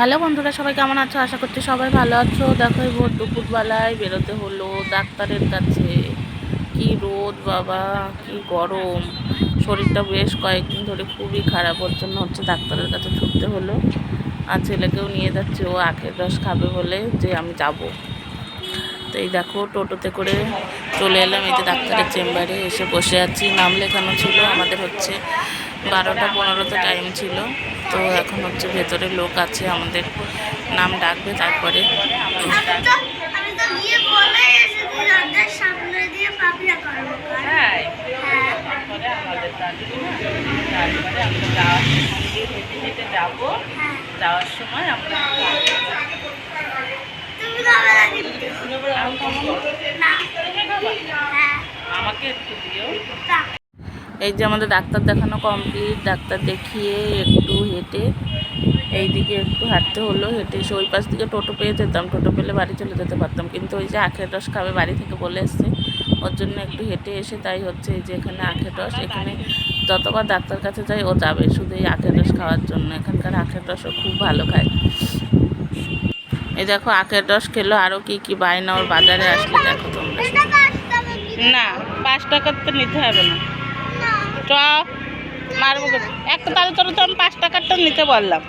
Hello বন্ধুরা, সবাই কেমন আছো? আশা করছি সবাই ভালো আছো। দেখো ভোর দুপুরবেলায় বেরোতে হলো ডাক্তারের কাছে। কি রোদ বাবা, কি গরম। শরীরটা বেশ কয়েকদিন ধরে খুবই খারাপ, ওর জন্য হচ্ছে ডাক্তারের কাছে ছুটতে হলো। আর ছেলেকেও নিয়ে যাচ্ছে, ও আখের রস খাবে বলে যে আমি যাব। তো এই দেখো, টোটোতে করে চলে এলাম, এই যে ডাক্তারের চেম্বারে এসে বসে আছি। নাম লেখানো ছিল আমাদের হচ্ছে বারোটা পনেরোতে টাইম ছিল। তো এখন হচ্ছে ভেতরে লোক আছে, আমাদের নাম ডাকবে তারপরে। যাব হ্যাঁ যাওয়ার সময় আমরা আমাকে একটু দিও এই যে আমাদের ডাক্তার দেখানো কমপ্লিট ডাক্তার দেখিয়ে একটু হেঁটে এই দিকে একটু হাঁটতে হলো হেঁটে এসে ওই পাশ দিকে টোটো পেয়ে যেতাম। টোটো পেলে বাড়ি চলে যেতে পারতাম। কিন্তু ওই যে আখের রস খাবে বাড়ি থেকে বলে এসছে। ওর জন্য একটু হেঁটে এসে তাই হচ্ছে এই যে এখানে আখের রস এখানে যতবার ডাক্তার কাছে যাই ও যাবে শুধু এই আখের রস খাওয়ার জন্য। এখানকার আখের রসও খুব ভালো খায়। এই দেখো আখের রস খেলো। আরও কি কি বায়না ওর বাজারে আসলে দেখো তোমরা। না পাঁচ টাকার তো নিতে হবে না। না মারব একটা তাহলে তোর তো আমি পাঁচ টাকারটা নিতে বললাম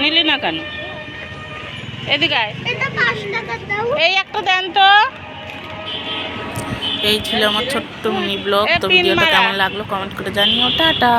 নিলি না কেন? এদিকে আয়। এটা পাঁচ টাকা দাও। এই একটা দেন তো। এই ছিল আমার ছোট্ট মিনি ব্লগ। তো ভিডিওটা কেমন লাগল কমেন্ট করে জানিও। টাটা।